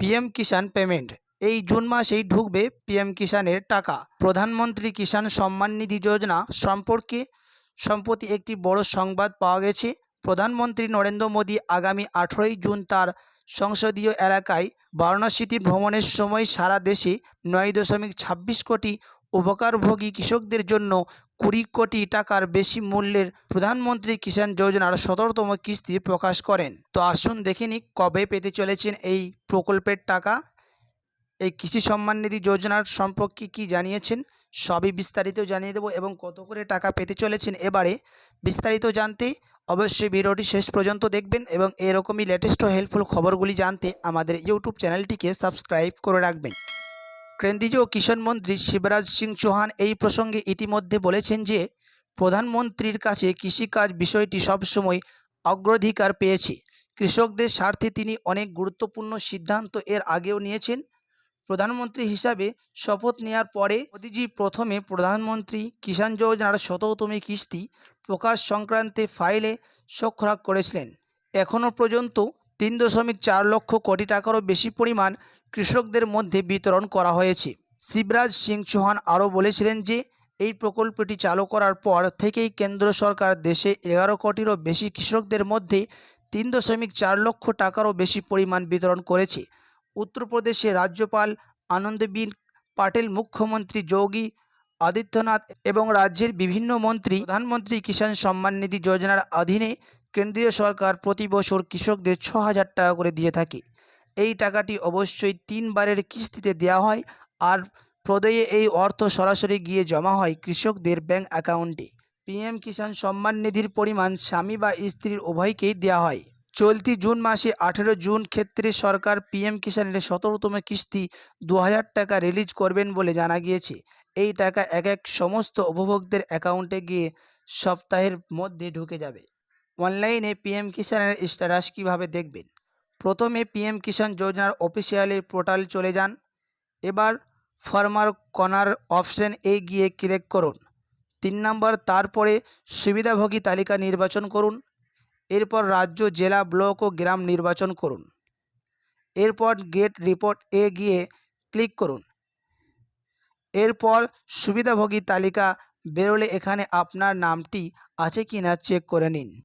PM Kisan payment. এই June মাসেই ঢুকবে পিএম কিষাণের টাকা। প্রধানমন্ত্রী কিষাণ সম্মান নিধি যোজনা সম্পর্কে সম্প্রতি একটি বড় সংবাদ পাওয়া গেছে। প্রধানমন্ত্রী নরেন্দ্র মোদী আগামী আঠেরোই জুন তার সংসদীয় এলাকায় বারাণসীতে ভ্রমণের সময় সারা দেশে নয় দশমিক ছাব্বিশ কোটি উপকারভোগী কৃষকদের জন্য কুড়ি কোটি টাকার বেশি মূল্যের প্রধানমন্ত্রী কিষাণ যোজনার সতেরোতম কিস্তি প্রকাশ করেন। তো আসুন দেখে নিই কবে পেতে চলেছেন এই প্রকল্পের টাকা। এই কৃষি সম্মান নিধি যোজনার সম্পর্কে কি জানিয়েছেন? সবই বিস্তারিত জানিয়ে দেবো এবং কত করে টাকা পেতে চলেছেন এবারে বিস্তারিত জানতে অবশ্যই ভিডিওটি শেষ পর্যন্ত দেখবেন এবং এরকমই লেটেস্ট ও হেল্পফুল খবরগুলি জানতে আমাদের ইউটিউব চ্যানেলটিকে সাবস্ক্রাইব করে রাখবেন। কেন্দ্রীয় কিষাণ মন্ত্রী শিবরাজ সিং চৌহান এই প্রসঙ্গে ইতিমধ্যে বলেছেন যে, প্রধানমন্ত্রীর কাছে কৃষিকাজ বিষয়টি সবসময় অগ্রাধিকার পেয়েছে। কৃষকদের স্বার্থে তিনি অনেক গুরুত্বপূর্ণ সিদ্ধান্ত এর আগেও নিয়েছেন। প্রধানমন্ত্রী হিসাবে শপথ নেওয়ার পরে মোদিজি প্রথমে প্রধানমন্ত্রী কিষাণ যোজনার শততম কিস্তি প্রকাশ সংক্রান্তে ফাইলে স্বাক্ষর করেছিলেন। এখনও পর্যন্ত তিন দশমিক চার লক্ষ কোটি টাকারও বেশি পরিমাণ কৃষকদের মধ্যে বিতরণ করা হয়েছে। শিবরাজ সিং চৌহান আরও বলেছিলেন যে, এই প্রকল্পটি চালু করার পর থেকেই কেন্দ্র সরকার দেশে এগারো কোটিরও বেশি কৃষকদের মধ্যে তিন দশমিক চার লক্ষ টাকারও বেশি পরিমাণ বিতরণ করেছে। উত্তরপ্রদেশে রাজ্যপাল আনন্দবিন পাটেল, মুখ্যমন্ত্রী যোগী আদিত্যনাথ এবং রাজ্যের বিভিন্ন মন্ত্রী, প্রধানমন্ত্রী কিষাণ সম্মান নিধি যোজনার অধীনে কেন্দ্রীয় সরকার প্রতি বছর কৃষকদের ছ হাজার টাকা করে দিয়ে থাকে। এই টাকাটি অবশ্যই তিনবারের কিস্তিতে দেওয়া হয় আর প্রদেয়ে এই অর্থ সরাসরি গিয়ে জমা হয় কৃষকদের ব্যাংক অ্যাকাউন্টে। পিএম কিষাণ সম্মান নিধির পরিমাণ স্বামী বা স্ত্রীর উভয়কেই দেওয়া হয়। চলতি জুন মাসে আঠেরো জুন ক্ষেত্রে সরকার পিএম কিষাণের সতেরোতম কিস্তি দু হাজার টাকা রিলিজ করবেন বলে জানা গিয়েছে। এই টাকা এক এক সমস্ত উপভোক্তাদের অ্যাকাউন্টে গিয়ে সপ্তাহের মধ্যে ঢুকে যাবে। অনলাইনে পিএম কিষাণের স্ট্যাটাস কীভাবে দেখবেন? প্রথমে পিএম কিষাণ যোজনার অফিসিয়ালি পোর্টাল চলে যান। এবার ফার্মার কনার অপশন এ গিয়ে ক্লিক করুন। তিন নম্বর, তারপরে সুবিধাভোগী তালিকা নির্বাচন করুন। এরপর রাজ্য, জেলা, ব্লক ও গ্রাম নির্বাচন করুন। এরপর গেট রিপোর্ট এ গিয়ে ক্লিক করুন। এরপর সুবিধাভোগী তালিকা বেরোলে এখানে আপনার নামটি আছে কি না চেক করে নিন।